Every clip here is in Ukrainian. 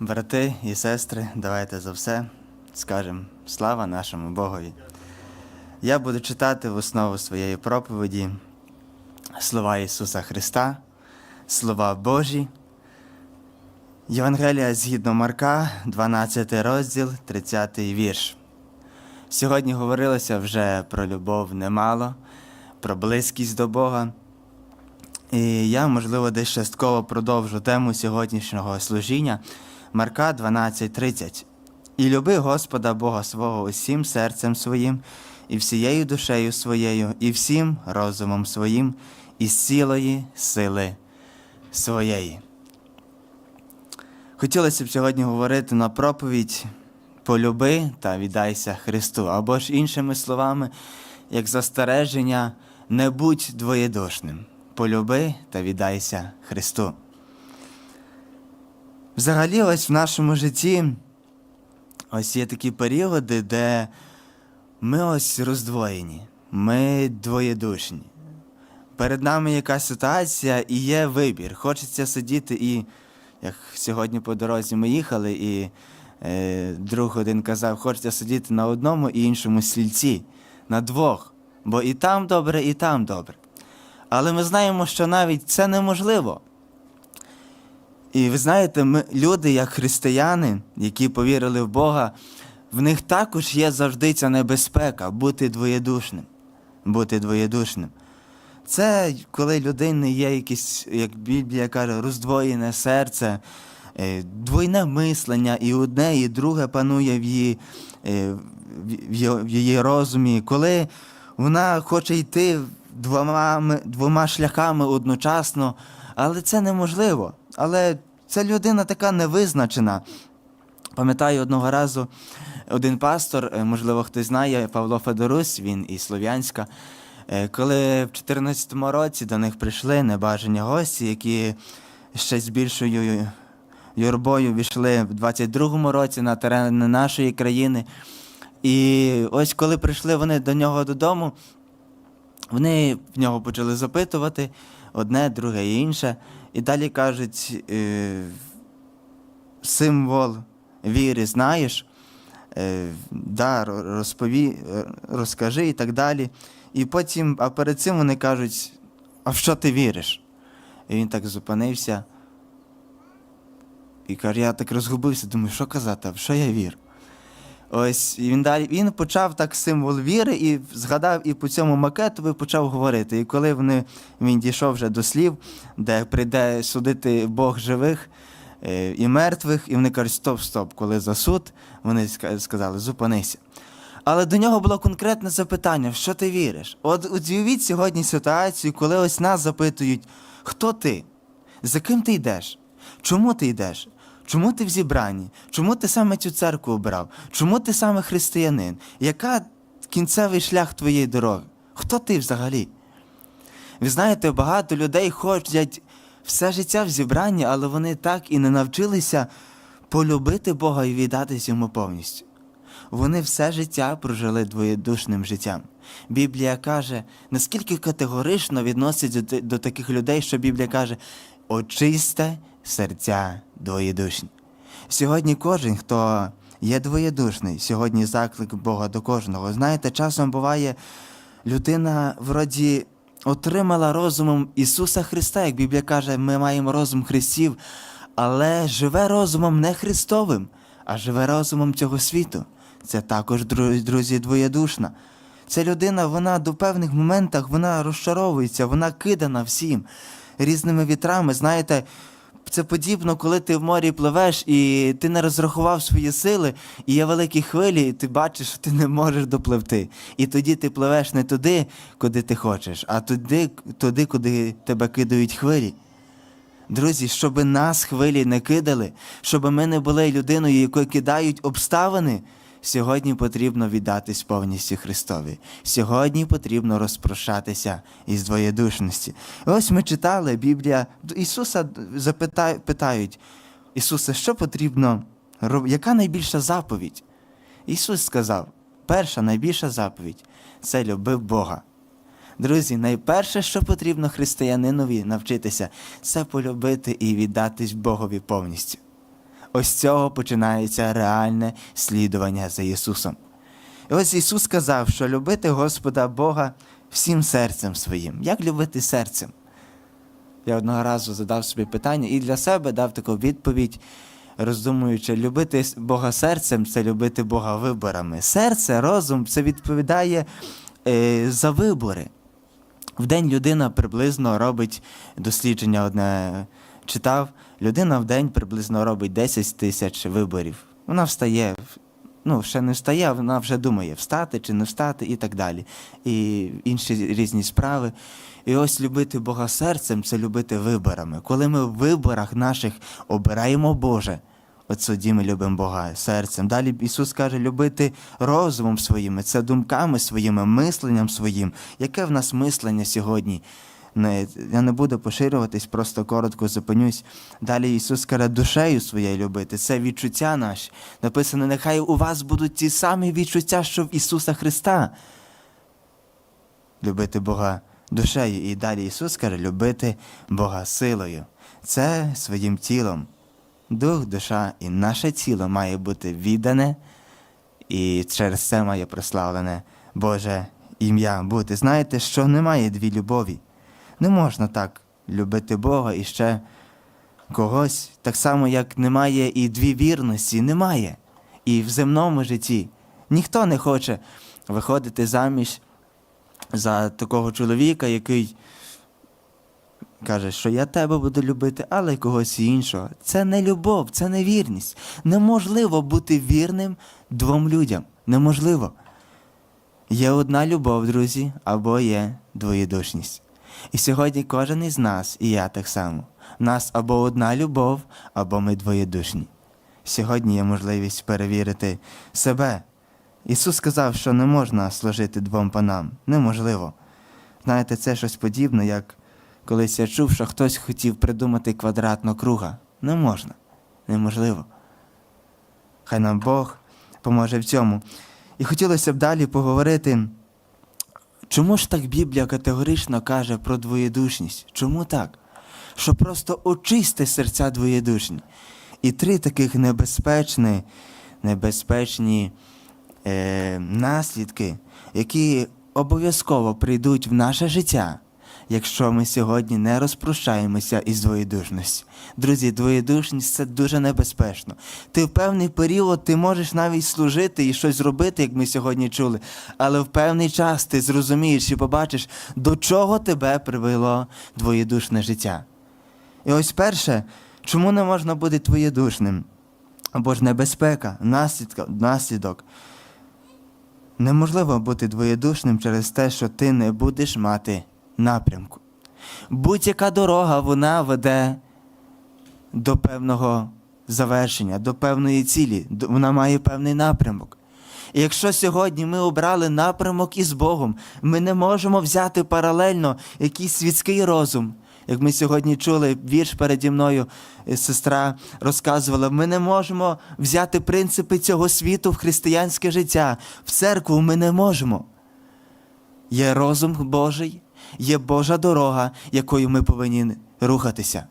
Брати і сестри, давайте за все скажемо слава нашому Богові. Я буду читати в основу своєї проповіді слова Ісуса Христа, слова Божі. Євангелія згідно Марка, 12 розділ, 30 вірш. Сьогодні говорилося вже про любов немало, про близькість до Бога. І я, можливо, десь частково продовжу тему сьогоднішнього служіння Марка 12:30. І люби Господа Бога свого усім серцем своїм, і всією душею своєю, і всім розумом своїм, і з цілої сили своєї. Хотілося б сьогодні говорити на проповідь полюби та віддайся Христу, або ж іншими словами, як застереження, не будь двоєдушним. Полюби та віддайся Христу. Взагалі, ось в нашому житті ось є такі періоди, де ми ось роздвоєні, ми двоєдушні. Перед нами якась ситуація і є вибір. Хочеться сидіти і, як сьогодні по дорозі ми їхали, і е, друг один казав, хочеться сидіти на одному і іншому стільці, на двох, бо і там добре, і там добре. Але ми знаємо, що навіть це неможливо. І ви знаєте, ми, люди, як християни, які повірили в Бога, в них також є завжди ця небезпека бути двоєдушним. Бути двоєдушним. Це коли людини є якесь, як Біблія каже, роздвоєне серце, е, двойне мислення, і одне, і друге панує в її, е, в- її розумі, коли вона хоче йти двома, двома шляхами одночасно, але це неможливо. Але ця людина така невизначена. Пам'ятаю одного разу один пастор, е, можливо, хтось знає, Павло Федорусь, він із Слов'янська. е, Коли в 14-му році до них прийшли небажані гості, які ще з більшою юрбою війшли в 22-му році на терени нашої країни. І ось коли прийшли вони до нього додому, вони в нього почали запитувати одне, друге і інше. І далі кажуть, е, символ віри знаєш, е, да, розпові, е, розкажи і так далі. І потім, а перед цим вони кажуть, а в що ти віриш? І він так зупинився і каже, я так розгубився, думаю, що казати, в що я вірю? Ось і він далі він почав так символ віри і згадав і по цьому макету і почав говорити. І коли вони, він дійшов вже до слів, де прийде судити Бог живих е, і мертвих, і вони кажуть, стоп, стоп, коли за суд, вони сказали, зупинися. Але до нього було конкретне запитання: в що ти віриш? От уявіть сьогодні ситуацію, коли ось нас запитують, хто ти? За ким ти йдеш? Чому ти йдеш? Чому ти в зібранні? Чому ти саме цю церкву обрав? Чому ти саме християнин? Яка кінцевий шлях твоєї дороги? Хто ти взагалі? Ви знаєте, багато людей ходять все життя в зібранні, але вони так і не навчилися полюбити Бога і віддатись йому повністю. Вони все життя прожили двоєдушним життям. Біблія каже, наскільки категорично відноситься до, таких людей, що Біблія каже: очисте серця двоєдушні. Сьогодні кожен, хто є двоєдушний, сьогодні заклик Бога до кожного. Знаєте, часом буває, людина вроді отримала розумом Ісуса Христа, як Біблія каже, ми маємо розум Христів, але живе розумом не Христовим, а живе розумом цього світу. Це також, друзі, двоєдушна. Ця людина, вона до певних моментах вона розчаровується, вона кидана всім різними вітрами. Знаєте, це подібно, коли ти в морі пливеш і ти не розрахував свої сили, і є великі хвилі, і ти бачиш, що ти не можеш допливти. І тоді ти пливеш не туди, куди ти хочеш, а туди, туди куди тебе кидають хвилі. Друзі, щоб нас хвилі не кидали, щоб ми не були людиною, якою кидають обставини. Сьогодні потрібно віддатись повністю Христові. Сьогодні потрібно розпрощатися із двоєдушності. Ось ми читали Біблія. Ісуса запита- питають, Ісусе, що потрібно робити? Яка найбільша заповідь? Ісус сказав: перша найбільша заповідь це любив Бога. Друзі, найперше, що потрібно християнинові навчитися, це полюбити і віддатись Богові повністю. Ось цього починається реальне слідування за Ісусом. І ось Ісус сказав, що любити Господа Бога всім серцем своїм. Як любити серцем? Я одного разу задав собі питання і для себе дав таку відповідь, роздумуючи, любити Бога серцем це любити Бога виборами. Серце, розум це відповідає е, за вибори. В день людина приблизно робить дослідження одне читав. Людина в день приблизно робить 10 тисяч виборів. Вона встає, ну, ще не встає, вона вже думає, встати чи не встати і так далі. І інші різні справи. І ось любити Бога серцем це любити виборами. Коли ми в виборах наших обираємо Боже, от тоді ми любимо Бога серцем. Далі Ісус каже, любити розумом своїми, це думками своїми, мисленням своїм. Яке в нас мислення сьогодні? Не, я не буду поширюватись, просто коротко зупинюсь. Далі Ісус каже, душею своєю любити. Це відчуття наші. Написано, нехай у вас будуть ті самі відчуття, що в Ісуса Христа. Любити Бога душею. І далі Ісус каже, любити Бога силою. Це своїм тілом. Дух, душа і наше тіло має бути віддане, і через це має прославлене Боже ім'я бути. Знаєте, що немає дві любові. Не можна так любити Бога і ще когось, так само, як немає і дві вірності, немає. І в земному житті ніхто не хоче виходити заміж за такого чоловіка, який каже, що я тебе буду любити, але когось іншого. Це не любов, це не вірність. Неможливо бути вірним двом людям. Неможливо. Є одна любов, друзі, або є двоєдушність. І сьогодні кожен із нас, і я так само. В нас або одна любов, або ми двоєдушні. Сьогодні є можливість перевірити себе. Ісус сказав, що не можна служити двом панам. Неможливо. Знаєте, це щось подібне, як колись я чув, що хтось хотів придумати квадратного круга. Не можна. Неможливо. Хай нам Бог поможе в цьому. І хотілося б далі поговорити. Чому ж так Біблія категорично каже про двоєдушність? Чому так? Що просто очисти серця двоєдушні. І три таких небезпечні, небезпечні е, наслідки, які обов'язково прийдуть в наше життя, якщо ми сьогодні не розпрощаємося із двоєдушністю. Друзі, двоєдушність це дуже небезпечно. Ти в певний період ти можеш навіть служити і щось робити, як ми сьогодні чули, але в певний час ти зрозумієш і побачиш, до чого тебе привело двоєдушне життя. І ось перше, чому не можна бути твоєдушним? Або ж небезпека, наслідка, наслідок. Неможливо бути двоєдушним через те, що ти не будеш мати напрямку. Будь-яка дорога вона веде до певного завершення, до певної цілі. Вона має певний напрямок. І якщо сьогодні ми обрали напрямок із Богом, ми не можемо взяти паралельно якийсь світський розум. Як ми сьогодні чули, вірш переді мною е, сестра розказувала, ми не можемо взяти принципи цього світу в християнське життя. В церкву ми не можемо. Є розум Божий, є Божа дорога, якою ми повинні рухатися.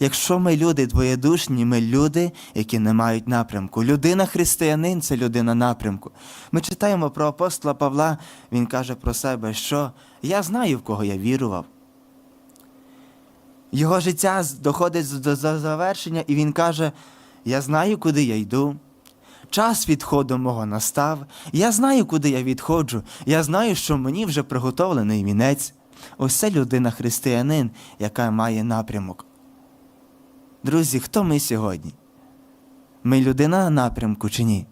Якщо ми люди двоєдушні, ми люди, які не мають напрямку. Людина християнин це людина напрямку. Ми читаємо про апостола Павла, він каже про себе, що я знаю, в кого я вірував. Його життя доходить до завершення, і він каже: Я знаю, куди я йду. Час відходу мого настав. Я знаю, куди я відходжу. Я знаю, що мені вже приготовлений вінець. Ось людина християнин, яка має напрямок. Друзі, хто ми сьогодні? Ми людина напрямку чи ні?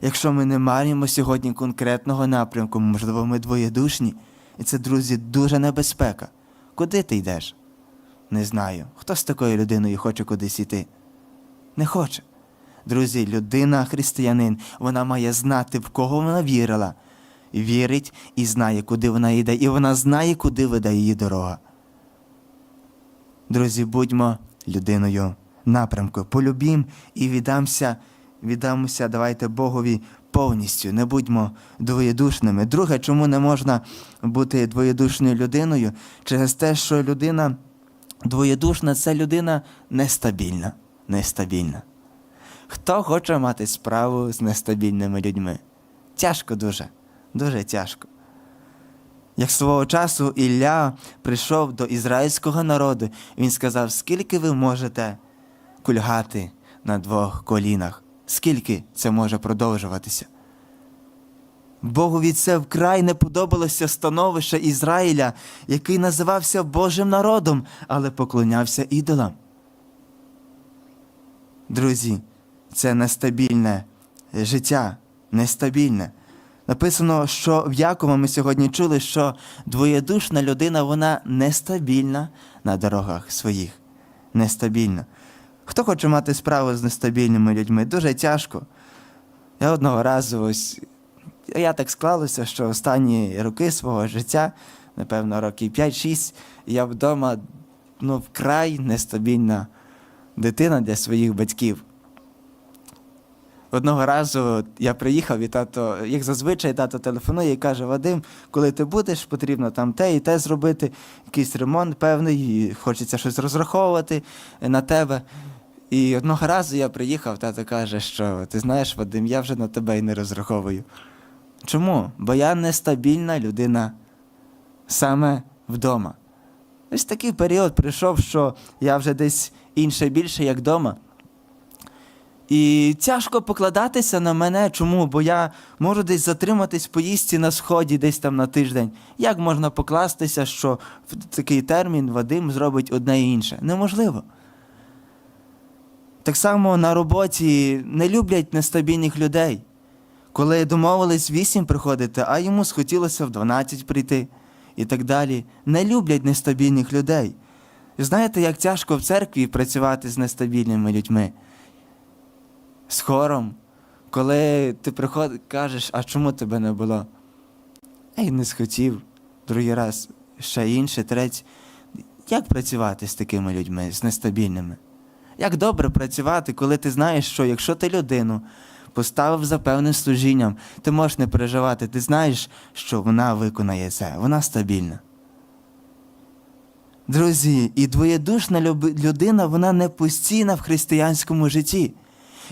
Якщо ми не маємо сьогодні конкретного напрямку, можливо, ми двоєдушні, і це, друзі, дуже небезпека. Куди ти йдеш? Не знаю. Хто з такою людиною хоче кудись іти? Не хоче. Друзі, людина, християнин, вона має знати, в кого вона вірила. Вірить і знає, куди вона йде, і вона знає, куди веде її дорога. Друзі, будьмо людиною напрямку. Полюбім і віддамся, віддамося, давайте Богові повністю. Не будьмо двоєдушними. Друге, чому не можна бути двоєдушною людиною? Через те, що людина двоєдушна це людина нестабільна. Нестабільна. Хто хоче мати справу з нестабільними людьми? Тяжко дуже, дуже тяжко. Як свого часу Ілля прийшов до ізраїльського народу, він сказав, скільки ви можете кульгати на двох колінах, скільки це може продовжуватися. Богові це вкрай не подобалося становище Ізраїля, який називався Божим народом, але поклонявся ідолам. Друзі, це нестабільне життя, нестабільне. Написано, що в Якова ми сьогодні чули, що двоєдушна людина вона нестабільна на дорогах своїх. Нестабільна. Хто хоче мати справу з нестабільними людьми? Дуже тяжко. Я одного разу ось я так склалося, що останні роки свого життя, напевно, років 5-6, я вдома ну, вкрай нестабільна дитина для своїх батьків. Одного разу я приїхав, і тато, як зазвичай, тато телефонує і каже: Вадим, коли ти будеш, потрібно там те і те зробити, якийсь ремонт певний, і хочеться щось розраховувати на тебе. І одного разу я приїхав, тато каже, що ти знаєш, Вадим, я вже на тебе і не розраховую. Чому? Бо я нестабільна людина саме вдома. Ось такий період прийшов, що я вже десь інше більше, як вдома. І тяжко покладатися на мене. Чому? Бо я можу десь затриматись в поїздці на сході, десь там на тиждень. Як можна покластися, що в такий термін Вадим зробить одне і інше? Неможливо. Так само на роботі не люблять нестабільних людей. Коли домовились в 8 приходити, а йому схотілося в 12 прийти і так далі. Не люблять нестабільних людей. Знаєте, як тяжко в церкві працювати з нестабільними людьми? З хором, коли ти приходиш, кажеш, а чому тебе не було? Ей, не схотів, другий раз, ще інше, третє. Як працювати з такими людьми, з нестабільними? Як добре працювати, коли ти знаєш, що якщо ти людину поставив за певним служінням, ти можеш не переживати, ти знаєш, що вона виконає це, вона стабільна. Друзі, і двоєдушна людина, вона не постійна в християнському житті.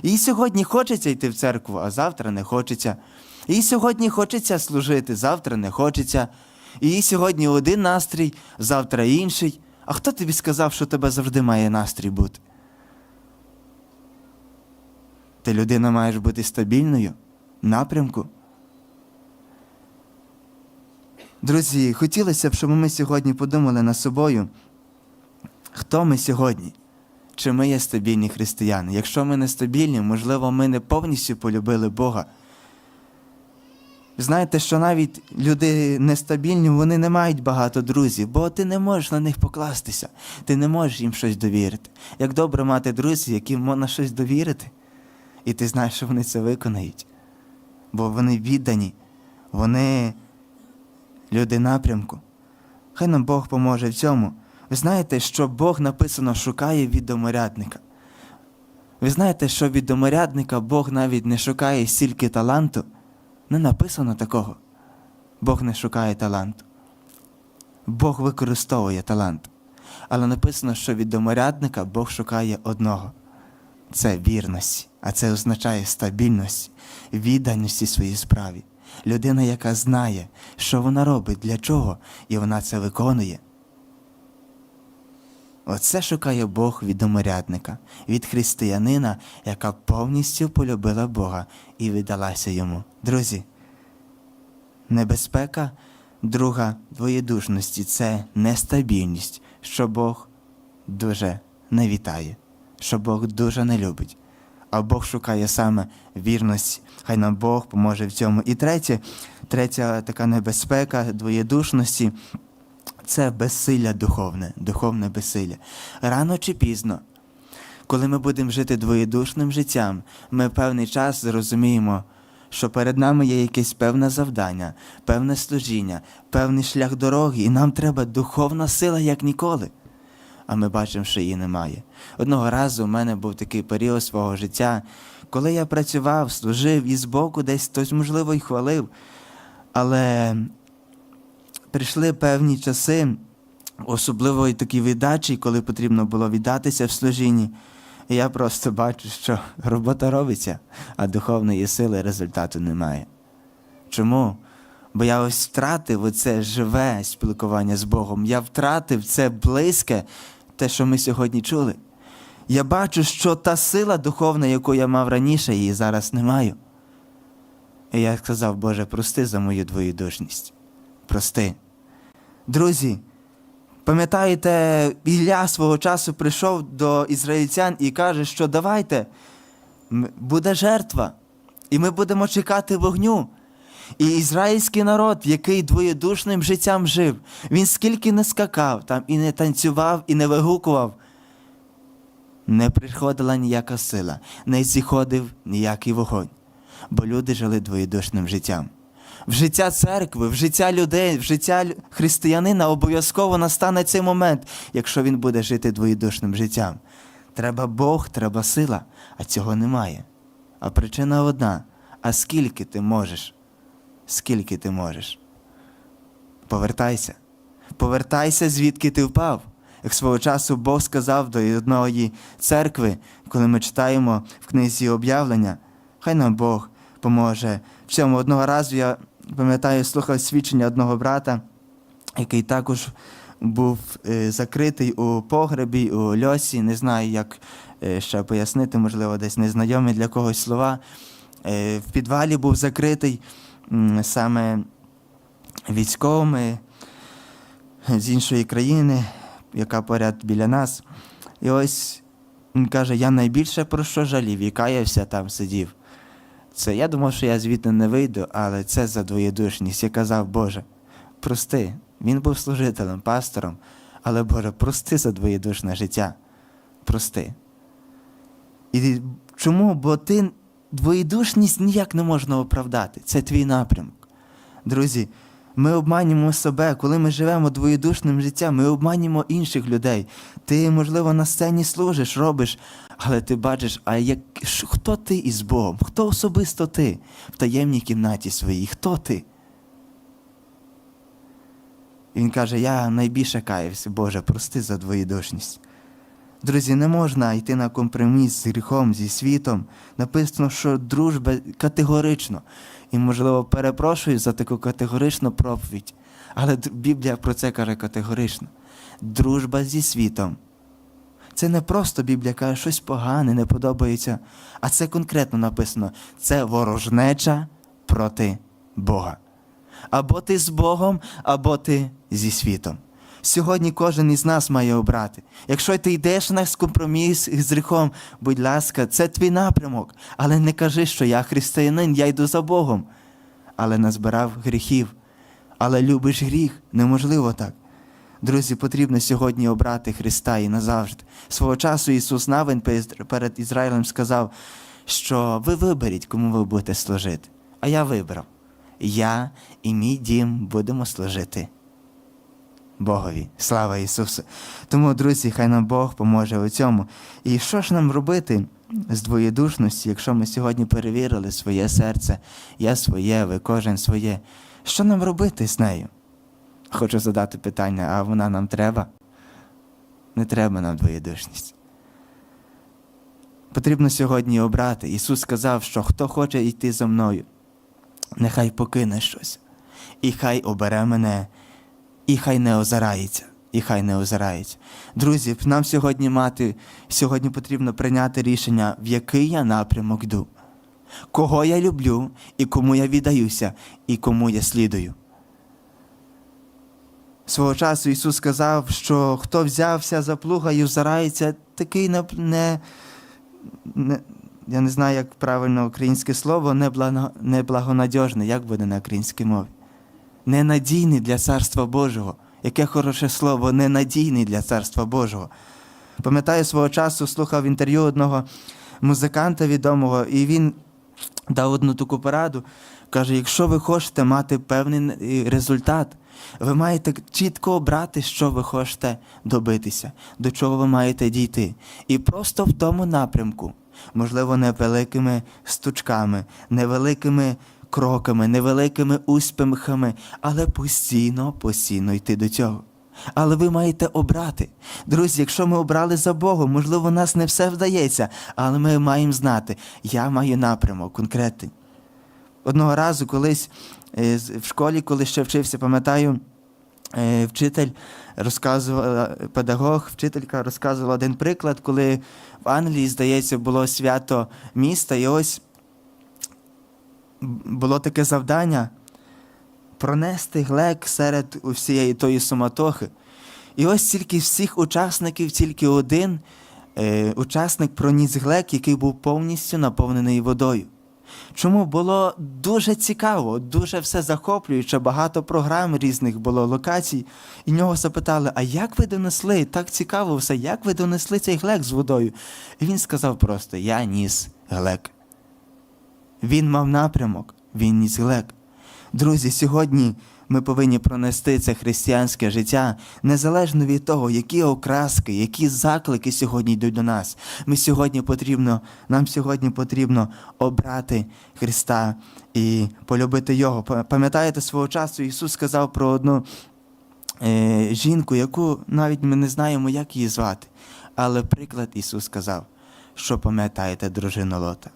Їй сьогодні хочеться йти в церкву, а завтра не хочеться. Їй сьогодні хочеться служити, завтра не хочеться. Їй сьогодні один настрій, завтра інший. А хто тобі сказав, що тебе завжди має настрій бути? Ти людина маєш бути стабільною в напрямку. Друзі, хотілося б, щоб ми сьогодні подумали над собою, хто ми сьогодні? Чи ми є стабільні християни? Якщо ми не стабільні, можливо, ми не повністю полюбили Бога. Знаєте, що навіть люди нестабільні, вони не мають багато друзів, бо ти не можеш на них покластися, ти не можеш їм щось довірити. Як добре мати друзів, яким можна щось довірити, і ти знаєш, що вони це виконають. Бо вони віддані, вони люди напрямку. Хай нам Бог поможе в цьому. Ви знаєте, що Бог написано шукає від доморядника. Ви знаєте, що від доморядника Бог навіть не шукає стільки таланту. Не написано такого. Бог не шукає таланту. Бог використовує талант. Але написано, що від доморядника Бог шукає одного. Це вірності, а це означає стабільність, відданості своїй справі. Людина, яка знає, що вона робить, для чого, і вона це виконує. Оце шукає Бог від доморядника, від християнина, яка повністю полюбила Бога і віддалася йому. Друзі, небезпека друга двоєдушності це нестабільність, що Бог дуже не вітає, що Бог дуже не любить. А Бог шукає саме вірності. Хай нам Бог поможе в цьому. І третє, третя така небезпека двоєдушності це безсилля духовне, духовне безсилля. Рано чи пізно, коли ми будемо жити двоєдушним життям, ми певний час зрозуміємо, що перед нами є якесь певне завдання, певне служіння, певний шлях дороги, і нам треба духовна сила, як ніколи. А ми бачимо, що її немає. Одного разу у мене був такий період свого життя, коли я працював, служив і збоку десь хтось, можливо, й хвалив. Але прийшли певні часи, особливо і такі віддачі, коли потрібно було віддатися в служінні. І я просто бачу, що робота робиться, а духовної сили результату немає. Чому? Бо я ось втратив оце живе спілкування з Богом. Я втратив це близьке, те, що ми сьогодні чули. Я бачу, що та сила духовна, яку я мав раніше, її зараз не маю. І я сказав, Боже, прости за мою двоєдушність. Прости. Друзі, пам'ятаєте, Ілля свого часу прийшов до ізраїльтян і каже, що давайте, буде жертва, і ми будемо чекати вогню. І ізраїльський народ, який двоєдушним життям жив, він скільки не скакав там і не танцював, і не вигукував, не приходила ніяка сила, не зіходив ніякий вогонь, бо люди жили двоєдушним життям. В життя церкви, в життя людей, в життя християнина обов'язково настане цей момент, якщо він буде жити двоєдушним життям. Треба Бог, треба сила, а цього немає. А причина одна: а скільки ти можеш? Скільки ти можеш? Повертайся. Повертайся, звідки ти впав. Як свого часу Бог сказав до одної церкви, коли ми читаємо в книзі об'явлення, хай нам Бог поможе. В цьому одного разу я пам'ятаю, слухав свідчення одного брата, який також був е, закритий у погребі, у льосі. Не знаю, як е, ще пояснити, можливо, десь незнайомі для когось слова. Е, в підвалі був закритий саме військовими з іншої країни, яка поряд біля нас. І ось він каже: я найбільше про що жалів, і каявся там сидів. Це я думав, що я звідти не вийду, але це за двоєдушність. Я казав, Боже, прости. Він був служителем, пастором, але Боже, прости за двоєдушне життя. Прости. І чому? Бо ти двоєдушність ніяк не можна оправдати. Це твій напрямок. Друзі, ми обманюємо себе, коли ми живемо двоєдушним життям, ми обманюємо інших людей. Ти, можливо, на сцені служиш, робиш, але ти бачиш, а як, хто ти із Богом? Хто особисто ти в таємній кімнаті своїй? Хто ти? І він каже: Я найбільше каюся, Боже, прости за двоєдушність. Друзі, не можна йти на компроміс з гріхом, зі світом. Написано, що дружба категорично. І, можливо, перепрошую за таку категоричну проповідь. Але Біблія про це каже категорично. Дружба зі світом. Це не просто Біблія каже, щось погане, не подобається. А це конкретно написано: це ворожнеча проти Бога. Або ти з Богом, або ти зі світом. Сьогодні кожен із нас має обрати. Якщо ти йдеш на компроміс з гріхом, будь ласка, це твій напрямок. Але не кажи, що я християнин, я йду за Богом. Але назбирав гріхів. Але любиш гріх, неможливо так. Друзі, потрібно сьогодні обрати Христа і назавжди. Свого часу Ісус Навин перед- Ізраїлем сказав, що ви виберіть, кому ви будете служити. А я вибрав. Я і мій дім будемо служити Богові. Слава Ісусу! Тому, друзі, хай нам Бог поможе у цьому. І що ж нам робити з двоєдушності, якщо ми сьогодні перевірили своє серце, я своє, ви кожен своє. Що нам робити з нею? Хочу задати питання, а вона нам треба? Не треба нам двоєдушність. Потрібно сьогодні обрати. Ісус сказав, що хто хоче йти за мною, нехай покине щось. І хай обере мене, і хай не озирається. І хай не озирається. Друзі, нам сьогодні мати, сьогодні потрібно прийняти рішення, в який я напрямок йду, кого я люблю, і кому я віддаюся, і кому я слідую. Свого часу Ісус сказав, що хто взявся за плуга і озирається, такий не, не, не я не знаю, як правильно українське слово, неблаго- неблагонадіжний, як буде на українській мові. Ненадійний для Царства Божого. Яке хороше слово, ненадійний для Царства Божого. Пам'ятаю, свого часу слухав інтерв'ю одного музиканта відомого, і він дав одну таку пораду. Каже: якщо ви хочете мати певний результат, ви маєте чітко обрати, що ви хочете добитися, до чого ви маєте дійти. І просто в тому напрямку, можливо, невеликими стучками, невеликими кроками, невеликими успіхами, але постійно, постійно йти до цього. Але ви маєте обрати. Друзі, якщо ми обрали за Богом, можливо, нас не все вдається, але ми маємо знати, я маю напрямок конкретний. Одного разу колись е, в школі, коли ще вчився, пам'ятаю, е, вчитель розказувала, педагог, вчителька розказувала один приклад, коли в Англії, здається, було свято міста, і ось було таке завдання пронести глек серед усієї тої суматохи. І ось тільки всіх учасників, тільки один е, учасник проніс глек, який був повністю наповнений водою. Чому було дуже цікаво, дуже все захоплююче, багато програм різних було локацій. І нього запитали: а як ви донесли? Так цікаво все, як ви донесли цей глек з водою? І він сказав просто: Я ніс глек. Він мав напрямок, він ніс глек. Друзі, сьогодні ми повинні пронести це християнське життя незалежно від того, які окраски, які заклики сьогодні йдуть до нас. Ми сьогодні потрібно, нам сьогодні потрібно обрати Христа і полюбити Його. Пам'ятаєте, свого часу Ісус сказав про одну е, жінку, яку навіть ми не знаємо, як її звати. Але приклад Ісус сказав, що пам'ятаєте дружину Лота.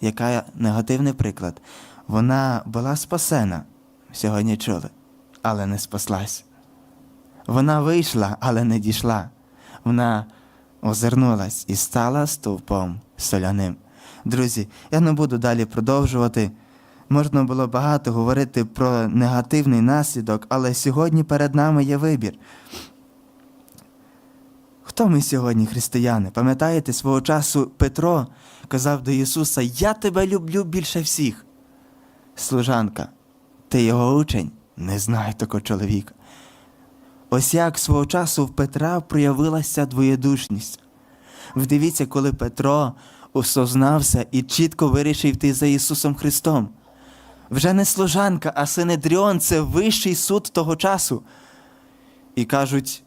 Яка негативний приклад? Вона була спасена, сьогодні чули, але не спаслась. Вона вийшла, але не дійшла. Вона озирнулась і стала стовпом соляним. Друзі, я не буду далі продовжувати. Можна було багато говорити про негативний наслідок, але сьогодні перед нами є вибір. Хто ми сьогодні, християни? Пам'ятаєте, свого часу Петро казав до Ісуса: Я тебе люблю більше всіх. Служанка, ти його учень? Не знаю такого чоловіка. Ось як свого часу в Петра проявилася двоєдушність. Вдивіться, коли Петро осознався і чітко вирішив йти за Ісусом Христом. Вже не служанка, а Синедріон це вищий суд того часу. І кажуть,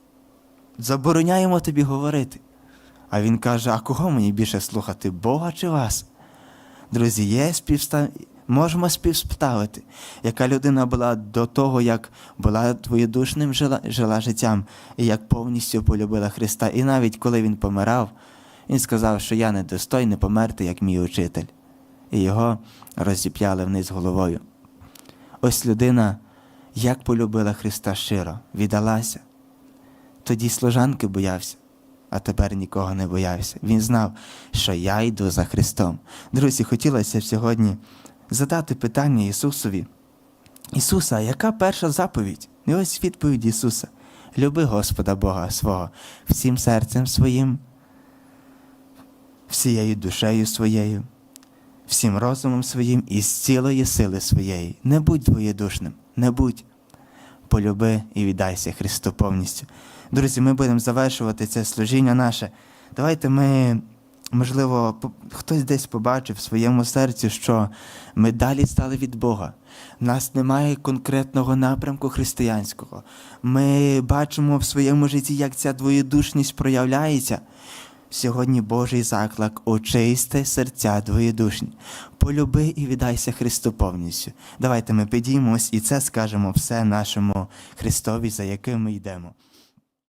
забороняємо тобі говорити. А він каже: А кого мені більше слухати, Бога чи вас? Друзі, є співста... можемо співставити, яка людина була до того, як була твоєдушним жила... жила життям, і як повністю полюбила Христа. І навіть коли він помирав, він сказав, що я недостойний померти, як мій учитель. І його розіп'яли вниз головою. Ось людина, як полюбила Христа щиро, віддалася. Тоді служанки боявся, а тепер нікого не боявся. Він знав, що я йду за Христом. Друзі, хотілося б сьогодні задати питання Ісусові. Ісуса, яка перша заповідь? І ось відповідь Ісуса. Люби Господа Бога свого всім серцем своїм, всією душею своєю, всім розумом своїм і з цілої сили своєї. Не будь двоєдушним, не будь. Полюби і віддайся Христу повністю. Друзі, ми будемо завершувати це служіння наше. Давайте ми, можливо, хтось десь побачив в своєму серці, що ми далі стали від Бога. У нас немає конкретного напрямку християнського. Ми бачимо в своєму житті, як ця двоєдушність проявляється. Сьогодні Божий заклик очисти серця двоєдушні. Полюби і віддайся Христу повністю. Давайте ми підіймось і це скажемо все нашому Христові, за яким ми йдемо.